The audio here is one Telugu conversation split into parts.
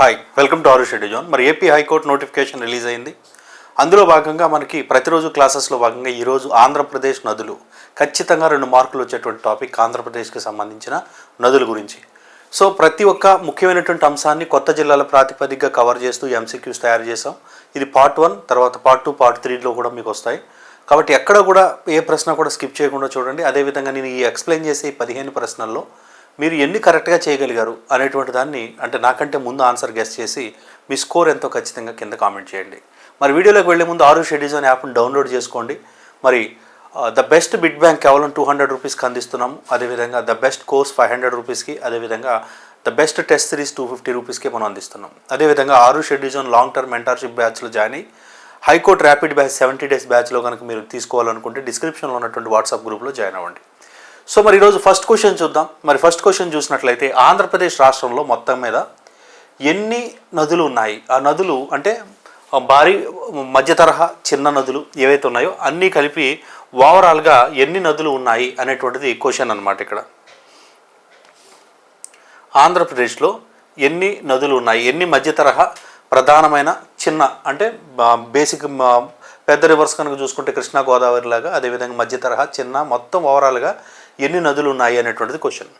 Hi welcome to our zone మరి AP high court notification release అయింది. అందులో భాగంగా మనకి ప్రతిరోజు క్లాసెస్లో భాగంగా ఈరోజు ఆంధ్రప్రదేశ్ నదులు ఖచ్చితంగా రెండు మార్కులు వచ్చేటువంటి టాపిక్ ఆంధ్రప్రదేశ్కి సంబంధించిన నదుల గురించి. సో ప్రతి ఒక్క ముఖ్యమైనటువంటి అంశాన్ని కొత్త జిల్లాల ప్రాతిపదికగా కవర్ చేస్తూ ఎంసీక్యూస్ తయారు చేసాం ఇది పార్ట్ వన్ తర్వాత పార్ట్ టూ పార్ట్ త్రీలో కూడా మీకు వస్తాయి. కాబట్టి ఎక్కడ కూడా ఏ ప్రశ్న కూడా స్కిప్ చేయకుండా చూడండి. అదేవిధంగా నేను ఈ ఎక్స్ప్లెయిన్ చేసే ఈ పదిహేను ప్రశ్నల్లో మీరు ఎన్ని కరెక్ట్గా చేయగలిగారు అనేటువంటి దాన్ని అంటే నాకంటే ముందు ఆన్సర్ గెస్ట్ చేసి మీ స్కోర్ ఎంతో ఖచ్చితంగా కింద కామెంట్ చేయండి. మరి వీడియోలోకి వెళ్ళే ముందు ఆరు షెడ్యూల్స్ అనే యాప్ను డౌన్లోడ్ చేసుకోండి. మరి ద బెస్ట్ బిడ్ బ్యాంక్ కేవలం టూ హండ్రెడ్ రూపీస్కి అందిస్తున్నాము. అదేవిధంగా the best course five hundred రూపీస్కి అదేవిధంగా the best test series two fifty రూపీస్కి మనం అందిస్తున్నాం అదేవిధంగా ఆరు షెడ్యూజన్ లాంగ్ టర్మ్ మెంటర్షిప్ బ్యాచ్లో జాయిన్ అయ్యి high court rapid batch seventy days బ్యాచ్లో కనుక మీరు తీసుకోవాలనుకుంటే డిస్క్రిప్షన్లో ఉన్నటువంటి వాట్సాప్ గ్రూప్లో జాయిన్ అవ్వండి. సో మరి ఈరోజు ఫస్ట్ క్వశ్చన్ చూద్దాం. మరి ఫస్ట్ క్వశ్చన్ చూసినట్లయితే ఆంధ్రప్రదేశ్ రాష్ట్రంలో మొత్తం మీద ఎన్ని నదులు ఉన్నాయి? ఆ నదులు అంటే భారీ మధ్య తరహా చిన్న నదులు ఏవైతే ఉన్నాయో అన్నీ కలిపి ఓవరాల్గా ఎన్ని నదులు ఉన్నాయి అనేటువంటిది క్వశ్చన్ అనమాట ఇక్కడ. ఆంధ్రప్రదేశ్లో ఎన్ని నదులు ఉన్నాయి? ఎన్ని మధ్య తరహా ప్రధానమైన చిన్న అంటే బేసిక్ పెద్ద రివర్స్ కనుక చూసుకుంటే కృష్ణా గోదావరి లాగా అదేవిధంగా మధ్య తరహా చిన్న మొత్తం ఓవరాల్గా ఎన్ని నదులు ఉన్నాయి అనేటువంటిది క్వశ్చన్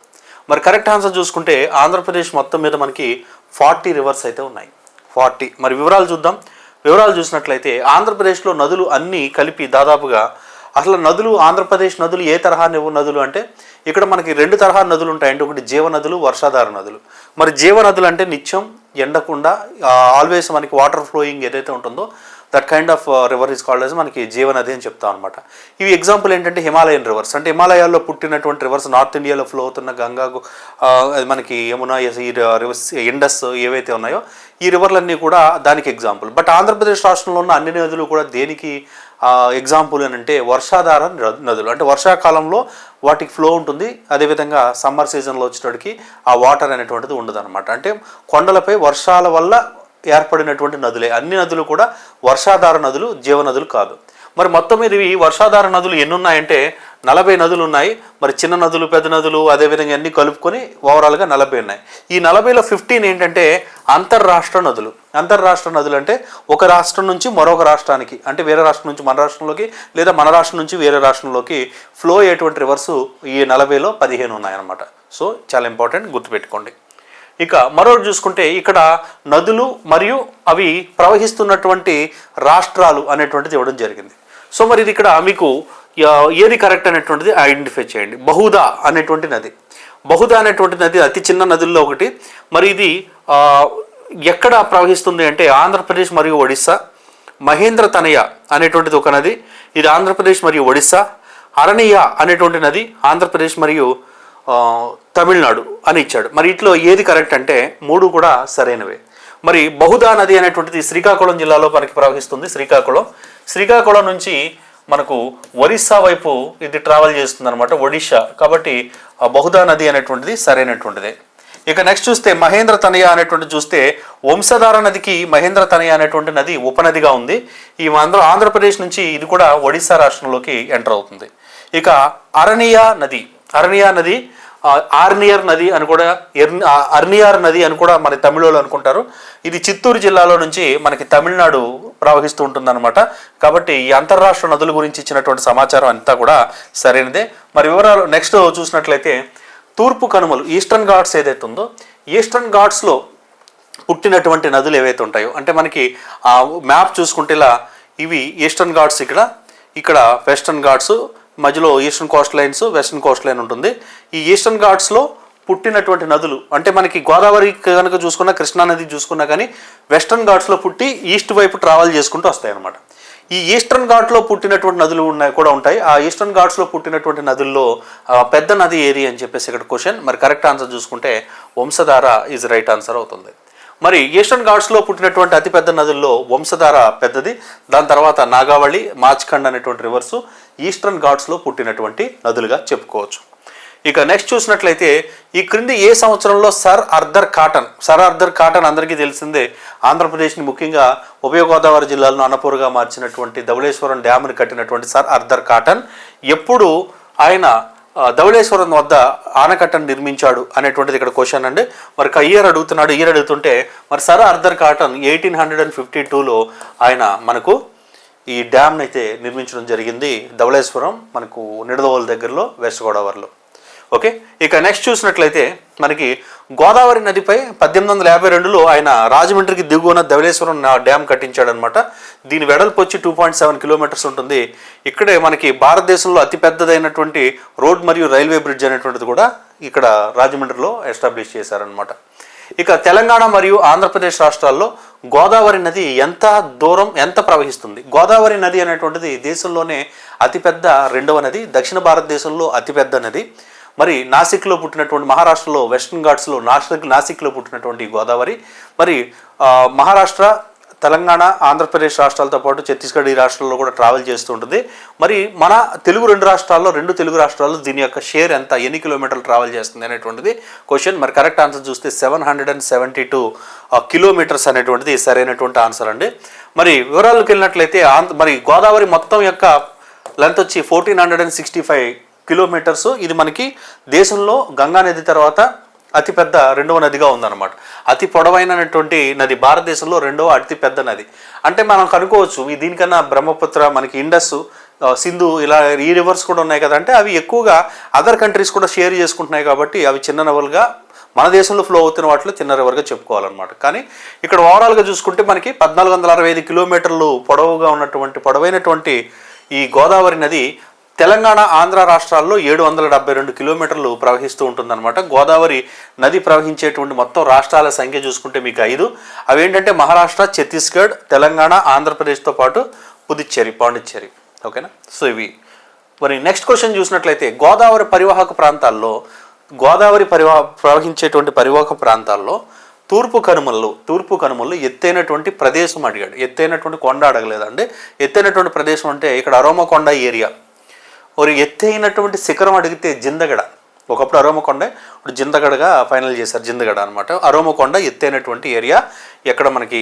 మరి కరెక్ట్ ఆన్సర్ చూసుకుంటే ఆంధ్రప్రదేశ్ మొత్తం మీద మనకి ఫార్టీ రివర్స్ అయితే ఉన్నాయి. ఫార్టీ. మరి వివరాలు చూద్దాం. వివరాలు చూసినట్లయితే ఆంధ్రప్రదేశ్లో నదులు అన్నీ కలిపి దాదాపుగా అసలు నదులు ఆంధ్రప్రదేశ్ నదులు ఏ తరహా నదులు అంటే ఇక్కడ మనకి రెండు తరహా నదులు ఉంటాయండి ఒకటి జీవ నదులు వర్షాధార నదులు. మరి జీవ నదులు అంటే నిత్యం ఎండకుండా ఆల్వేస్ మనకి వాటర్ ఫ్లోయింగ్ ఏదైతే ఉంటుందో that kind of river is called as మనకి జీవనది అని చెప్తాం అనమాట ఇవి ఎగ్జాంపుల్ ఏంటంటే హిమాలయన్ రివర్స్ అంటే హిమాలయాల్లో పుట్టినటువంటి రివర్స్ నార్త్ ఇండియాలో ఫ్లో అవుతున్న గంగా అది మనకి యమున ఈ రివర్స్ ఇండస్ ఏవైతే ఉన్నాయో ఈ రివర్లన్నీ కూడా దానికి ఎగ్జాంపుల్ బట్ ఆంధ్రప్రదేశ్ రాష్ట్రంలో ఉన్న అన్ని నదులు కూడా దేనికి ఎగ్జాంపుల్ అని అంటే వర్షాధార నదులు. అంటే వర్షాకాలంలో వాటికి ఫ్లో ఉంటుంది. అదేవిధంగా సమ్మర్ సీజన్లో వచ్చేటప్పటికి ఆ వాటర్ అనేటువంటిది ఉండదు అనమాట అంటే కొండలపై వర్షాల వల్ల ఏర్పడినటువంటి నదులే. అన్ని నదులు కూడా వర్షాధార నదులు జీవనదులు కాదు. మరి మొత్తం మీద ఇవి వర్షాధార నదులు ఎన్నున్నాయంటే నలభై నదులు ఉన్నాయి. మరి చిన్న నదులు పెద్ద నదులు అదేవిధంగా అన్ని కలుపుకొని ఓవరాల్గా నలభై ఉన్నాయి. ఈ నలభైలో ఫిఫ్టీన్ ఏంటంటే అంతర్రాష్ట్ర నదులు. అంతర్రాష్ట్ర నదులు అంటే ఒక రాష్ట్రం నుంచి మరొక రాష్ట్రానికి అంటే వేరే రాష్ట్రం నుంచి మన రాష్ట్రంలోకి లేదా మన రాష్ట్రం నుంచి వేరే రాష్ట్రంలోకి ఫ్లో అయ్యేటువంటి రివర్స్ ఈ నలభైలో పదిహేను ఉన్నాయన్నమాట. సో చాలా ఇంపార్టెంట్ గుర్తుపెట్టుకోండి. ఇక మరొకటి చూసుకుంటే ఇక్కడ నదులు మరియు అవి ప్రవహిస్తున్నటువంటి రాష్ట్రాలు అనేటువంటిది ఇవ్వడం జరిగింది. సో మరి ఇది ఇక్కడ మీకు ఏది కరెక్ట్ అనేటువంటిది ఐడెంటిఫై చేయండి. బహుదా అనేటువంటి నది. బహుదా అనేటువంటి నది అతి చిన్న నదుల్లో ఒకటి. మరి ఇది ఎక్కడ ప్రవహిస్తుంది అంటే ఆంధ్రప్రదేశ్ మరియు ఒడిస్సా. మహేంద్ర తనయ అనేటువంటిది ఒక నది. ఇది ఆంధ్రప్రదేశ్ మరియు ఒడిస్సా. అరణియ అనేటువంటి నది ఆంధ్రప్రదేశ్ మరియు తమిళనాడు అని ఇచ్చాడు. మరి ఇట్లో ఏది కరెక్ట్ అంటే మూడు కూడా సరైనవే. మరి బహుదా నది అనేటువంటిది శ్రీకాకుళం జిల్లాలో మనకి ప్రవహిస్తుంది శ్రీకాకుళం. శ్రీకాకుళం నుంచి మనకు ఒరిస్సా వైపు ఇది ట్రావెల్ చేస్తుంది అనమాట ఒడిషా కాబట్టి ఆ బహుదా నది అనేటువంటిది సరైనటువంటిదే. ఇక నెక్స్ట్ చూస్తే మహేంద్ర తనయ అనేటువంటి చూస్తే వంశధార నదికి మహేంద్ర తనయ అనేటువంటి నది ఉపనదిగా ఉంది. ఈ ఆంధ్ర ఆంధ్రప్రదేశ్ నుంచి ఇది కూడా ఒడిశా రాష్ట్రంలోకి ఎంటర్ అవుతుంది. ఇక అరణియా నది అరణియా నది ఆర్నియర్ నది అని కూడా అర్నియార్ నది అని కూడా మన తమిళలో అనుకుంటారు. ఇది చిత్తూరు జిల్లాలో నుంచి మనకి తమిళనాడు ప్రవహిస్తూ ఉంటుందన్నమాట. కాబట్టి ఈ అంతర్రాష్ట్ర నదుల గురించి ఇచ్చినటువంటి సమాచారం అంతా కూడా సరైనదే. మరి వివరాలు నెక్స్ట్ చూసినట్లయితే తూర్పు కనుమలు ఈస్టర్న్ ఘాట్స్ ఏదైతే ఉందో ఈస్టర్న్ ఘాట్స్లో పుట్టినటువంటి నదులు ఏవైతే ఉంటాయో అంటే మనకి ఆ మ్యాప్ చూసుకుంటే ఇలా ఇవి ఈస్టర్న్ ఘాట్స్ ఇక్కడ ఇక్కడ వెస్టర్న్ ఘాట్స్ మధ్యలో eastern coast lines western coast line ఉంటుంది. ఈ ఈస్టర్న్ ఘాట్స్లో పుట్టినటువంటి నదులు అంటే మనకి గోదావరి కనుక చూసుకున్నా కృష్ణా నది చూసుకున్నా కానీ వెస్టర్న్ ఘాట్స్లో పుట్టి ఈస్ట్ వైపు ట్రావెల్ చేసుకుంటూ వస్తాయి అన్నమాట. ఈ ఈస్టర్న్ ఘాట్లో పుట్టినటువంటి నదులు ఉన్నాయి కూడా ఉంటాయి. ఆ ఈస్టర్న్ ఘాట్స్లో పుట్టినటువంటి నదుల్లో పెద్ద నది ఏది అని చెప్పేసి ఇక్కడ క్వశ్చన్. మరి కరెక్ట్ ఆన్సర్ చూసుకుంటే వంశధార ఈజ్ రైట్ ఆన్సర్ అవుతుంది. మరి ఈస్టర్న్ ఘాట్స్లో పుట్టినటువంటి అతిపెద్ద నదుల్లో వంశధార పెద్దది. దాని తర్వాత నాగావళి మాచ్ఖండ్ అనేటువంటి రివర్సు. ఈస్టర్న్ ఘాట్స్లో పుట్టినటువంటి నదులుగా చెప్పుకోవచ్చు. ఇక నెక్స్ట్ చూసినట్లయితే ఈ క్రింది ఏ సంవత్సరంలో Sir Arthur Cotton Sir Arthur Cotton అందరికీ తెలిసిందే. ఆంధ్రప్రదేశ్ని ముఖ్యంగా ఉభయ గోదావరి జిల్లాలను అన్నపూరుగా మార్చినటువంటి ధవళేశ్వరం డ్యామ్ని కట్టినటువంటి సర్ అర్దర్ కాటన్ ఎప్పుడు ఆయన ధవళేశ్వరం వద్ద ఆనకట్టను నిర్మించాడు అనేటువంటిది ఇక్కడ క్వశ్చన్ అండి. మరి ఇయర్ అడుగుతున్నాడు ఇయర్ అడుగుతుంటే మరి Sir Arthur Cotton eighteen hundred and fifty టూలో ఆయన మనకు ఈ డ్యామ్ని అయితే నిర్మించడం జరిగింది ధవళేశ్వరం మనకు నిడదవోలు దగ్గరలో వెస్ట్ గోదావరిలో. ఓకే? ఇక నెక్స్ట్ చూసినట్లయితే మనకి గోదావరి నదిపై పద్దెనిమిది వందల యాభై రెండులో ఆయన రాజమండ్రికి దిగువన ధవళేశ్వరం నా డ్యామ్ కట్టించాడనమాట దీని వెడల్పు వచ్చి టూ పాయింట్ సెవెన్ కిలోమీటర్స్ ఉంటుంది. ఇక్కడే మనకి భారతదేశంలో అతిపెద్దదైనటువంటి రోడ్ మరియు రైల్వే బ్రిడ్జ్ అనేటువంటిది కూడా ఇక్కడ రాజమండ్రిలో ఎస్టాబ్లిష్ చేశారనమాట ఇక తెలంగాణ మరియు ఆంధ్రప్రదేశ్ రాష్ట్రాల్లో గోదావరి నది ఎంత దూరం ఎంత ప్రవహిస్తుంది? గోదావరి నది అనేటువంటిది దేశంలోనే అతిపెద్ద రెండవ నది దక్షిణ భారతదేశంలో అతిపెద్ద నది. మరి నాసిక్లో పుట్టినటువంటి మహారాష్ట్రలో వెస్ట్రన్ ఘాట్స్లో నాసిక్ నాసిక్లో పుట్టినటువంటి గోదావరి. మరి మహారాష్ట్ర తెలంగాణ ఆంధ్రప్రదేశ్ రాష్ట్రాలతో పాటు ఛత్తీస్గఢ్ ఈ రాష్ట్రాల్లో కూడా ట్రావెల్ చేస్తూ ఉంటుంది. మరి మన తెలుగు రెండు రాష్ట్రాల్లో రెండు తెలుగు రాష్ట్రాల్లో దీని యొక్క షేర్ ఎంత? ఎన్ని కిలోమీటర్లు ట్రావెల్ చేస్తుంది అనేటువంటిది క్వశ్చన్. మరి కరెక్ట్ ఆన్సర్ చూస్తే seven hundred and seventy two kilometres అనేటువంటిది సరైనటువంటి ఆన్సర్ అండి. మరి వివరాలకు వెళ్ళినట్లయితే ఆంధ్ర మరి గోదావరి మొత్తం యొక్క లెంత్ వచ్చి fourteen hundred and sixty five kilometres. ఇది మనకి దేశంలో గంగా నది తర్వాత అతిపెద్ద రెండవ నదిగా ఉందన్నమాట. అతి పొడవైనటువంటి నది భారతదేశంలో రెండవ అతి పెద్ద నది. అంటే మనం కనుక్కోవచ్చు ఈ దీనికన్నా బ్రహ్మపుత్ర మనకి ఇండస్ సింధు ఇలా ఈ రివర్స్ కూడా ఉన్నాయి కదా. అంటే అవి ఎక్కువగా అదర్ కంట్రీస్ కూడా షేర్ చేసుకుంటున్నాయి కాబట్టి అవి చిన్న నవలుగా మన దేశంలో ఫ్లో అవుతున్న వాటిలో చిన్న రివర్గా చెప్పుకోవాలన్నమాట. కానీ ఇక్కడ ఓవరాల్గా చూసుకుంటే మనకి పద్నాలుగు వందల అరవై ఐదు కిలోమీటర్లు పొడవుగా ఉన్నటువంటి పొడవైనటువంటి ఈ గోదావరి నది తెలంగాణ ఆంధ్ర రాష్ట్రాల్లో ఏడు వందల డెబ్బై రెండు కిలోమీటర్లు ప్రవహిస్తూ ఉంటుందన్నమాట. గోదావరి నది ప్రవహించేటువంటి మొత్తం రాష్ట్రాల సంఖ్య చూసుకుంటే మీకు ఐదు. అవేంటంటే మహారాష్ట్ర ఛత్తీస్గఢ్ తెలంగాణ ఆంధ్రప్రదేశ్తో పాటు పుదుచ్చేరి పాండిచ్చేరి. ఓకేనా? సో ఇవి. మరి నెక్స్ట్ క్వశ్చన్ చూసినట్లయితే గోదావరి పరివాహక ప్రాంతాల్లో గోదావరి పరివా ప్రవహించేటువంటి పరివాహక ప్రాంతాల్లో తూర్పు కనుమల్లో తూర్పు కనుమల్లో ఎత్తైనటువంటి ప్రదేశం అడిగాడు. ఎత్తైనటువంటి కొండ అడగలేదండి. ఎత్తైనటువంటి ప్రదేశం అంటే ఇక్కడ అరోమకొండ ఏరియా. ఒక ఎత్తైనటువంటి శిఖరం అడిగితే జిందగడ. ఒకప్పుడు అరోమకొండ ఇప్పుడు జిందగడగా ఫైనల్ చేశారు జిందగడ అనమాట అరోమకొండ ఎత్తైనటువంటి ఏరియా ఎక్కడ మనకి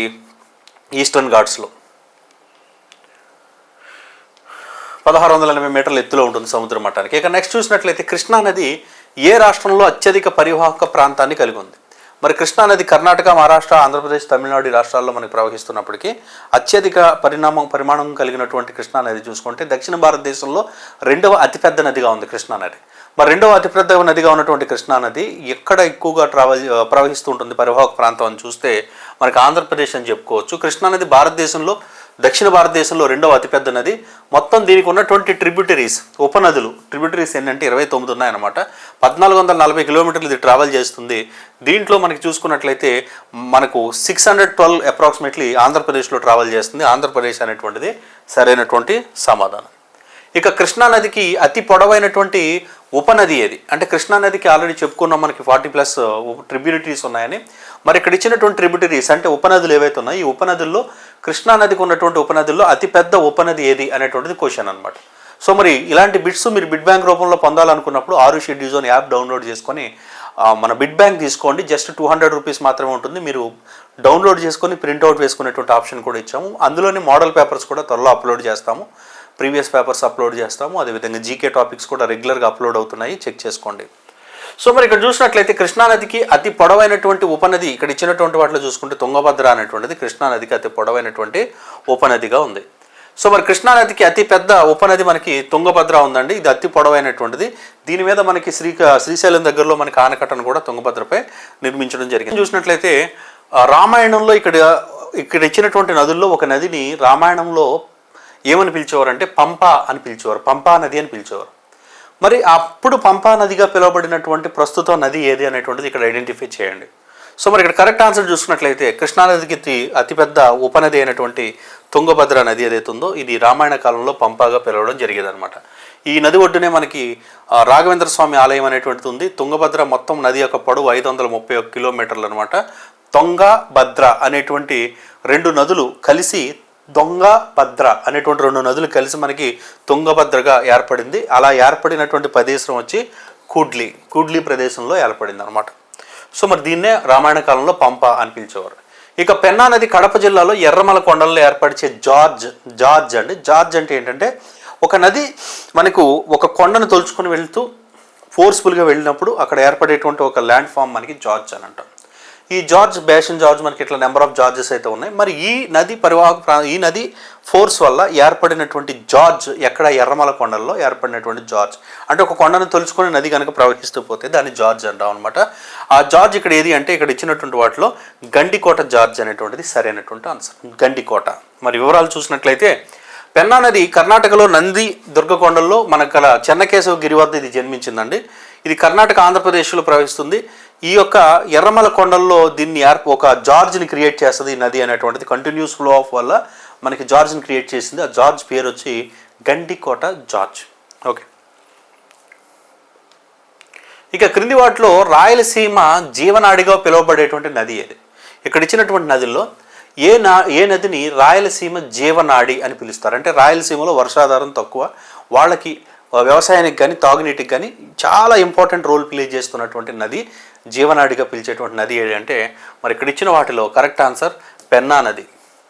ఈస్టర్న్ ఘాట్స్లో. పదహారు వందల ఎనభై మీటర్ల ఎత్తులో ఉంటుంది సముద్ర మట్టానికి. ఇక నెక్స్ట్ చూసినట్లయితే కృష్ణా నది ఏ రాష్ట్రంలో అత్యధిక పరివాహక ప్రాంతాన్ని కలిగి ఉంది? మరి కృష్ణా నది కర్ణాటక మహారాష్ట్ర ఆంధ్రప్రదేశ్ తమిళనాడు రాష్ట్రాల్లో మనకి ప్రవహిస్తున్నప్పటికీ అత్యధిక పరిణామం పరిమాణం కలిగినటువంటి కృష్ణానది చూసుకుంటే దక్షిణ భారతదేశంలో రెండవ అతిపెద్ద నదిగా ఉంది కృష్ణా నది. మరి రెండవ అతిపెద్ద నదిగా ఉన్నటువంటి కృష్ణా నది ఎక్కడ ఎక్కువగా ట్రావెల్ ప్రవహిస్తూ ఉంటుంది పరివాహక ప్రాంతం అని చూస్తే మనకి ఆంధ్రప్రదేశ్ అని చెప్పుకోవచ్చు. కృష్ణా నది భారతదేశంలో దక్షిణ భారతదేశంలో రెండవ అతిపెద్ద నది. మొత్తం దీనికి ఉన్న ట్వంటీ ట్రిబ్యూటరీస్ ఉపనదులు. ట్రిబ్యూటరీస్ ఏంటంటే ఇరవై తొమ్మిది ఉన్నాయన్నమాట. పద్నాలుగు వందల నలభై కిలోమీటర్లు ఇది ట్రావెల్ చేస్తుంది. దీంట్లో మనకి చూసుకున్నట్లయితే మనకు సిక్స్ హండ్రెడ్ ట్వెల్వ్ అప్రాక్సిమేట్లీ ఆంధ్రప్రదేశ్లో ట్రావెల్ చేస్తుంది. ఆంధ్రప్రదేశ్ అనేటువంటిది సరైనటువంటి సమాధానం. ఇక కృష్ణా నదికి అతి పొడవైనటువంటి ఉపనది ఏది అంటే కృష్ణానదికి ఆల్రెడీ చెప్పుకున్నాం మనకి ఫార్టీ ప్లస్ ట్రిబ్యూటరీస్ ఉన్నాయని. మరి ఇక్కడ ఇచ్చినటువంటి ట్రిబ్యూటరీస్ అంటే ఉపనదులు ఏవైతే ఉన్నాయో ఈ ఉపనదుల్లో కృష్ణా నదికి ఉన్నటువంటి ఉపనదుల్లో అతిపెద్ద ఉపనది ఏది అనేటువంటిది క్వశ్చన్ అనమాట సో మరి ఇలాంటి బిట్స్ మీరు బిడ్ బ్యాంక్ రూపంలో పొందాలనుకున్నప్పుడు ఆరు షెడ్యూజోన్ యాప్ డౌన్లోడ్ చేసుకొని మన బిడ్ బ్యాంక్ తీసుకోండి. జస్ట్ టూ హండ్రెడ్ రూపీస్ మాత్రమే ఉంటుంది. మీరు డౌన్లోడ్ చేసుకొని ప్రింట్అవుట్ వేసుకునేటువంటి ఆప్షన్ కూడా ఇచ్చాము. అందులోనే మోడల్ పేపర్స్ కూడా త్వరలో అప్లోడ్ చేస్తాము. ప్రీవియస్ పేపర్స్ అప్లోడ్ చేస్తాము. అదేవిధంగా జీకే టాపిక్స్ కూడా రెగ్యులర్గా అప్లోడ్ అవుతున్నాయి. చెక్ చేసుకోండి. సో మరి ఇక్కడ చూసినట్లయితే కృష్ణానదికి అతి పొడవైనటువంటి ఉపనది ఇక్కడ ఇచ్చినటువంటి వాటిలో చూసుకుంటే తుంగభద్ర అనేటువంటిది. కృష్ణానదికి అతి పొడవైనటువంటి ఉపనదిగా ఉంది. సో మరి కృష్ణానదికి అతి పెద్ద ఉపనది మనకి తుంగభద్ర ఉందండి. ఇది అతి పొడవైనటువంటిది. దీని మీద మనకి శ్రీ శ్రీశైలం దగ్గరలో మనకి ఆనకట్టను కూడా తుంగభద్రపై నిర్మించడం జరిగింది. చూసినట్లయితే రామాయణంలో ఇక్కడ ఇక్కడ ఇచ్చినటువంటి నదుల్లో ఒక నదిని రామాయణంలో ఏమని పిలిచేవారంటే పంప అని పిలిచేవారు పంపా నది అని పిలిచేవారు. మరి అప్పుడు పంపా నదిగా పిలువబడినటువంటి ప్రస్తుత నది ఏది అనేటువంటిది ఇక్కడ ఐడెంటిఫై చేయండి. సో మరి ఇక్కడ కరెక్ట్ ఆన్సర్ చూసుకున్నట్లయితే కృష్ణానదికి అతిపెద్ద ఉపనది అయినటువంటి తుంగభద్ర నది ఏదైతే ఉందో ఇది రామాయణ కాలంలో పంపాగా పిలవడం జరిగేదనమాట ఈ నది ఒడ్డునే మనకి రాఘవేంద్ర స్వామి ఆలయం అనేటువంటిది ఉంది. తుంగభద్ర మొత్తం నది యొక్క పొడవు ఐదు వందల ముప్పై ఒక కిలోమీటర్లు అనమాట తొంగ భద్ర అనేటువంటి రెండు నదులు కలిసి దొంగ భద్ర అనేటువంటి రెండు నదులు కలిసి మనకి తుంగభద్రగా ఏర్పడింది. అలా ఏర్పడినటువంటి ప్రదేశం వచ్చి కూడ్లీ. కూడ్లీ ప్రదేశంలో ఏర్పడింది అనమాట సో మరి దీన్నే రామాయణ కాలంలో పంప అని పిలిచేవారు. ఇక పెన్నా నది కడప జిల్లాలో ఎర్రమల కొండల్లో ఏర్పరిచే జార్జ్ జార్జ్ అండి. జార్జ్ అంటే ఏంటంటే ఒక నది మనకు ఒక కొండను తొలుచుకొని వెళ్తూ ఫోర్స్ఫుల్గా వెళ్ళినప్పుడు అక్కడ ఏర్పడేటువంటి ఒక ల్యాండ్ ఫామ్ మనకి జార్జ్ అని అంటాం ఈ జార్జ్ బేషన్ జార్జ్ మనకి ఇట్లా నెంబర్ ఆఫ్ జార్జెస్ అయితే ఉన్నాయి. మరి ఈ నది పరివాహక ప్రా ఈ నది ఫోర్స్ వల్ల ఏర్పడినటువంటి జార్జ్ ఎక్కడ? ఎర్రమల కొండల్లో ఏర్పడినటువంటి జార్జ్. అంటే ఒక కొండను తొలుచుకొని నది కనుక ప్రవహిస్తూ పోతే దాన్ని జార్జ్ అంటాం అనమాట ఆ జార్జ్ ఇక్కడ ఏది అంటే ఇక్కడ ఇచ్చినటువంటి వాటిలో గండికోట జార్జ్ అనేటువంటిది సరైనటువంటి ఆన్సర్ గండికోట. మరి వివరాలు చూసినట్లయితే పెన్నా నది కర్ణాటకలో నంది దుర్గకొండల్లో మనకు గల చెన్నకేశవ గిరి వద్ద ఇది జన్మించిందండి. ఇది కర్ణాటక ఆంధ్రప్రదేశ్లో ప్రవహిస్తుంది. ఈ యొక్క ఎర్రమల కొండల్లో దీన్ని ఏర్ప ఒక జార్జ్ని క్రియేట్ చేస్తుంది ఈ నది అనేటువంటిది. కంటిన్యూస్ ఫ్లో ఆఫ్ వల్ల మనకి జార్జ్ని క్రియేట్ చేసింది. ఆ జార్జ్ పేరు వచ్చి గండికోట జార్జ్. ఓకే. ఇక క్రింది వాటిలో రాయలసీమ జీవనాడిగా పిలువబడేటువంటి నది ఏది? ఇక్కడ ఇచ్చినటువంటి నదుల్లో ఏ నా ఏ నదిని రాయలసీమ జీవనాడి అని పిలుస్తారు? అంటే రాయలసీమలో వర్షాధారం తక్కువ. వాళ్ళకి వ్యవసాయానికి కానీ తాగునీటికి కానీ చాలా ఇంపార్టెంట్ రోల్ ప్లే చేస్తున్నటువంటి నది జీవనాడిగా పిలిచేటువంటి నది ఏది అంటే మరి ఇక్కడ ఇచ్చిన వాటిలో కరెక్ట్ ఆన్సర్ పెన్నా నది.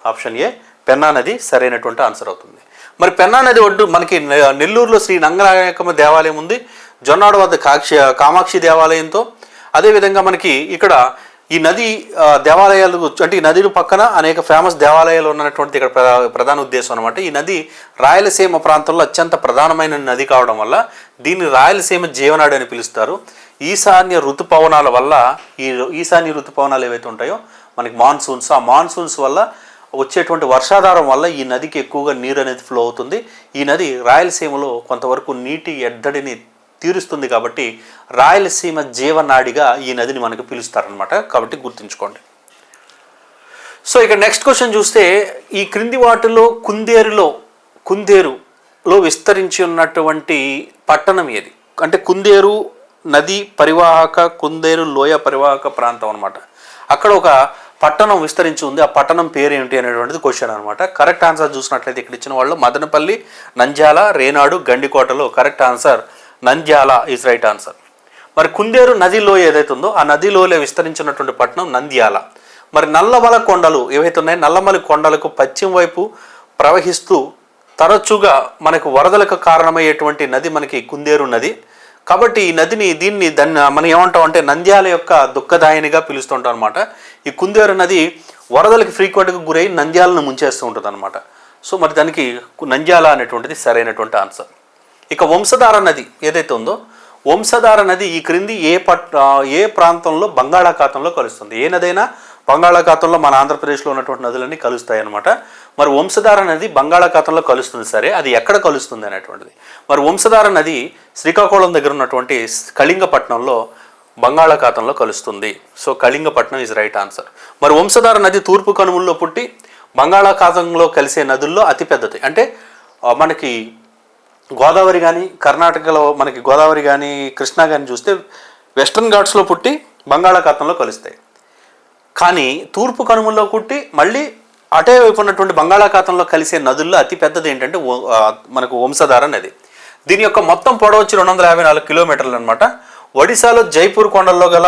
ఆప్షన్ ఏ పెన్నా నది సరైనటువంటి ఆన్సర్ అవుతుంది. మరి పెన్నా నది ఒడ్డు మనకి నె- నెల్లూరులో శ్రీ నంగనాయకమ్మ దేవాలయం ఉంది. జొన్నాడ వద్ద కాక్షి కామాక్షి దేవాలయంతో. అదేవిధంగా మనకి ఇక్కడ ఈ నది దేవాలయాలు అంటే ఈ నది పక్కన అనేక ఫేమస్ దేవాలయాలు ఉన్నటువంటి ఇక్కడ ప్రధాన ఉద్దేశం అనమాట ఈ నది రాయలసీమ ప్రాంతంలో అత్యంత ప్రధానమైన నది కావడం వల్ల దీన్ని రాయలసీమ జీవనాడు అని పిలుస్తారు. ఈశాన్య ఋతుపవనాల వల్ల ఈ ఈశాన్య ఋతుపవనాలు ఏవైతే ఉంటాయో మనకి మాన్సూన్స్ ఆ మాన్సూన్స్ వల్ల వచ్చేటువంటి వర్షాధారం వల్ల ఈ నదికి ఎక్కువగా నీరు అనేది ఫ్లో అవుతుంది. ఈ నది రాయలసీమలో కొంతవరకు నీటి ఎద్దడిని తీరుస్తుంది కాబట్టి రాయలసీమ జీవనాడిగా ఈ నదిని మనకు పిలుస్తారనమాట కాబట్టి గుర్తుంచుకోండి. సో ఇక నెక్స్ట్ క్వశ్చన్ చూస్తే ఈ క్రింది వాటిలో కుందేరులో కుందేరులో విస్తరించి ఉన్నటువంటి పట్టణం ఏది? అంటే కుందేరు నది పరివాహక కుందేరు లోయ పరివాహక ప్రాంతం అనమాట అక్కడ ఒక పట్టణం విస్తరించి ఉంది. ఆ పట్టణం పేరు ఏంటి అనేటువంటిది క్వశ్చన్ అనమాట కరెక్ట్ ఆన్సర్ చూసినట్లయితే ఇక్కడ ఇచ్చిన వాళ్ళు Madanapalle Nandyal Renadu గండికోటలో. Correct answer Nandyal is right answer మరి కుందేరు నదిలో ఏదైతే ఉందో ఆ నదిలోలే విస్తరించినటువంటి పట్టణం నంద్యాల. మరి నల్లమల కొండలు ఏవైతే ఉన్నాయో నల్లమల కొండలకు పశ్చిమ వైపు ప్రవహిస్తూ తరచుగా మనకు వరదలకు కారణమయ్యేటువంటి నది మనకి కుందేరు నది. కాబట్టి ఈ నదిని దీన్ని దాన్ని మనం ఏమంటాం అంటే నంద్యాల యొక్క దుఃఖదాయినిగా పిలుస్తుంటాం అనమాట ఈ కుందేరు నది వరదలకు ఫ్రీక్వెంట్గా గురై నంద్యాలను ముంచేస్తూ ఉంటుంది అనమాట సో మరి దానికి నంద్యాల అనేటువంటిది సరైనటువంటి ఆన్సర్ ఇక వంశధార నది ఏదైతే ఉందో వంశధార నది ఈ క్రింది ఏ పట్ ఏ ప్రాంతంలో బంగాళాఖాతంలో కలుస్తుంది? ఏ నదైనా బంగాళాఖాతంలో మన ఆంధ్రప్రదేశ్లో ఉన్నటువంటి నదులన్నీ కలుస్తాయి అనమాట మరి వంశధార నది బంగాళాఖాతంలో కలుస్తుంది సరే అది ఎక్కడ కలుస్తుంది అనేటువంటిది. మరి వంశధార నది శ్రీకాకుళం దగ్గర ఉన్నటువంటి కళింగపట్నంలో బంగాళాఖాతంలో కలుస్తుంది. So Kalingapatnam is right answer మరి వంశధార నది తూర్పు కనుమల్లో పుట్టి బంగాళాఖాతంలో కలిసే నదుల్లో అతిపెద్దది. అంటే మనకి గోదావరి కానీ కర్ణాటకలో మనకి గోదావరి కానీ కృష్ణా కానీ చూస్తే వెస్ట్రన్ ఘాట్స్లో పుట్టి బంగాళాఖాతంలో కలుస్తాయి. కానీ తూర్పు కనుమల్లో కుట్టి మళ్ళీ అటే వైపు ఉన్నటువంటి బంగాళాఖాతంలో కలిసే నదుల్లో అతి పెద్దది ఏంటంటే మనకు వంశధార నది. దీని యొక్క మొత్తం పొడవు వచ్చి రెండు వందల యాభై నాలుగు కిలోమీటర్లు అనమాట ఒడిశాలో జైపూర్ కొండల్లో గల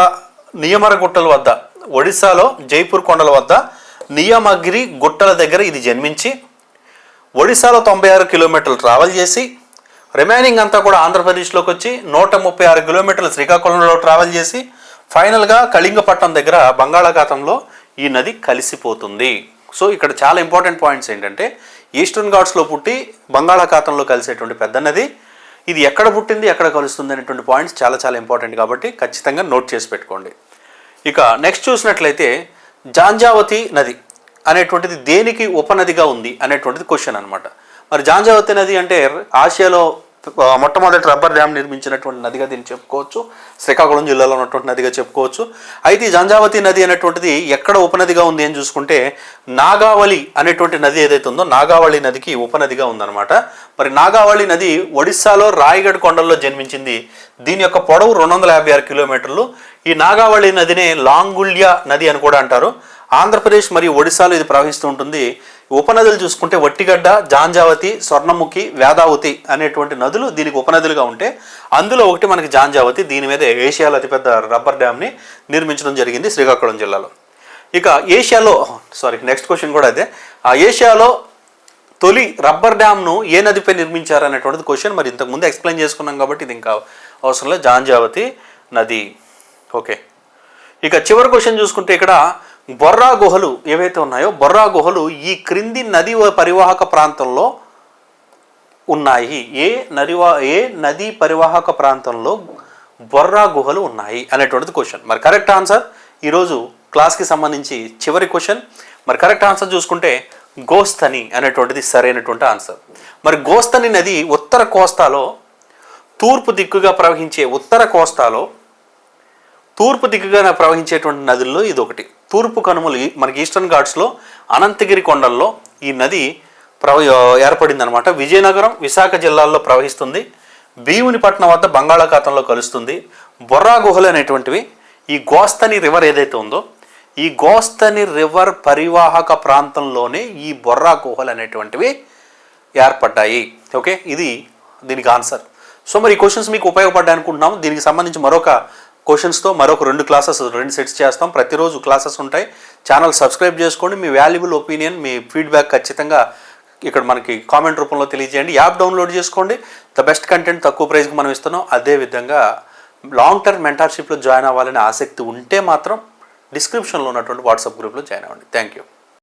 నియమర గుట్టల వద్ద ఒడిశాలో జైపూర్ కొండల వద్ద నియమగిరి గుట్టల దగ్గర ఇది జన్మించి ఒడిశాలో తొంభై ఆరు కిలోమీటర్లు ట్రావెల్ చేసి రిమైనింగ్ అంతా కూడా ఆంధ్రప్రదేశ్లోకి వచ్చి నూట ముప్పై ఆరు కిలోమీటర్లు శ్రీకాకుళంలో ట్రావెల్ చేసి ఫైనల్గా కళింగపట్నం దగ్గర బంగాళాఖాతంలో ఈ నది కలిసిపోతుంది. సో ఇక్కడ చాలా ఇంపార్టెంట్ పాయింట్స్ ఏంటంటే ఈస్టర్న్ ఘాట్స్లో పుట్టి బంగాళాఖాతంలో కలిసేటువంటి పెద్ద నది ఇది ఎక్కడ పుట్టింది ఎక్కడ కలుస్తుంది అనేటువంటి పాయింట్స్ చాలా చాలా ఇంపార్టెంట్ కాబట్టి ఖచ్చితంగా నోట్ చేసి పెట్టుకోండి. ఇక నెక్స్ట్ చూసినట్లయితే జాంజావతి నది అనేటువంటిది దేనికి ఉపనదిగా ఉంది అనేటువంటిది క్వశ్చన్ అనమాట మరి జాంజావతి నది అంటే ఆసియాలో మొట్టమొదటి రబ్బర్ డ్యామ్ నిర్మించినటువంటి నదిగా దీన్ని చెప్పుకోవచ్చు. శ్రీకాకుళం జిల్లాలో ఉన్నటువంటి నదిగా చెప్పుకోవచ్చు. అయితే ఈ జంజావతి నది అనేటువంటిది ఎక్కడ ఉపనదిగా ఉంది అని చూసుకుంటే నాగావళి అనేటువంటి నది ఏదైతే ఉందో నాగావళి నదికి ఉపనదిగా ఉందన్నమాట. మరి నాగావళి నది ఒడిస్సాలో రాయగఢ్ కొండల్లో జన్మించింది. దీని యొక్క పొడవు రెండు వందల యాభై ఆరు కిలోమీటర్లు. ఈ నాగావళి నదినే లాంగుళ్య నది అని కూడా అంటారు. ఆంధ్రప్రదేశ్ మరియు ఒడిశాలో ఇది ప్రవహిస్తూ ఉంటుంది. ఉపనదులు చూసుకుంటే వట్టిగడ్డ జాంజావతి స్వర్ణముఖి వేదావతి అనేటువంటి నదులు దీనికి ఉపనదులుగా ఉంటే అందులో ఒకటి మనకి జాంజావతి దీని మీద ఏషియాలో అతిపెద్ద రబ్బర్ డ్యామ్ని నిర్మించడం జరిగింది శ్రీకాకుళం జిల్లాలో. ఇక ఏషియాలో సారీ నెక్స్ట్ క్వశ్చన్ కూడా అదే. ఆ ఏషియాలో తొలి రబ్బర్ డ్యామ్ను ఏ నదిపై నిర్మించారు అనేటువంటిది క్వశ్చన్ మరి ఇంతకు ముందు ఎక్స్ప్లెయిన్ చేసుకున్నాం కాబట్టి ఇది ఇంకా అవసరం లేదు. జాంజావతి నది. ఓకే. ఇక చివరి క్వశ్చన్ చూసుకుంటే ఇక్కడ బొర్రా గుహలు ఏవైతే ఉన్నాయో బొర్రా గుహలు ఈ క్రింది నది పరివాహక ప్రాంతంలో ఉన్నాయి. ఏ నదివా ఏ నదీ పరివాహక ప్రాంతంలో బొర్రా గుహలు ఉన్నాయి అనేటువంటిది క్వశ్చన్ మరి కరెక్ట్ ఆన్సర్ ఈరోజు క్లాస్కి సంబంధించి చివరి క్వశ్చన్ మరి కరెక్ట్ ఆన్సర్ చూసుకుంటే గోస్తని అనేటువంటిది సరైనటువంటి ఆన్సర్ మరి గోస్తని నది ఉత్తర కోస్తాలో తూర్పు దిక్కుగా ప్రవహించే ఉత్తర కోస్తాలో తూర్పు దిక్కుగా ప్రవహించేటువంటి నదుల్లో ఇది ఒకటి తూర్పు కనుమలు మనకి ఈస్టర్న్ ఘాట్స్లో అనంతగిరి కొండల్లో ఈ నది ప్రవ ఏర్పడిందనమాట విజయనగరం విశాఖ జిల్లాల్లో ప్రవహిస్తుంది. భీమునిపట్నం వద్ద బంగాళాఖాతంలో కలుస్తుంది. బొర్రా గుహలు అనేటువంటివి ఈ గోస్తని రివర్ ఏదైతే ఉందో ఈ గోస్తని రివర్ పరివాహక ప్రాంతంలోనే ఈ బొర్రా గుహలు అనేటువంటివి ఏర్పడ్డాయి. ఓకే? ఇది దీనికి ఆన్సర్. సో మరి ఈ క్వశ్చన్స్ మీకు ఉపయోగపడ్డాయి అనుకుంటున్నాము దీనికి సంబంధించి మరొక క్వశ్చన్స్తో మరొక రెండు క్లాసెస్ రెండు సెట్స్ చేస్తాం. ప్రతిరోజు క్లాసెస్ ఉంటాయి. ఛానల్ సబ్స్క్రైబ్ చేసుకోండి. మీ వాల్యుబుల్ ఒపీనియన్ మీ ఫీడ్బ్యాక్ ఖచ్చితంగా ఇక్కడ మనకి కామెంట్ రూపంలో తెలియజేయండి. యాప్ డౌన్లోడ్ చేసుకోండి. ద బెస్ట్ కంటెంట్ తక్కువ ప్రైస్కి మనం ఇస్తున్నాం. అదేవిధంగా లాంగ్ టర్మ్ మెంటర్షిప్లో జాయిన్ అవ్వాలనే ఆసక్తి ఉంటే మాత్రం డిస్క్రిప్షన్లో ఉన్నటువంటి వాట్సాప్ గ్రూప్లో జాయిన్ అవ్వండి. Thank you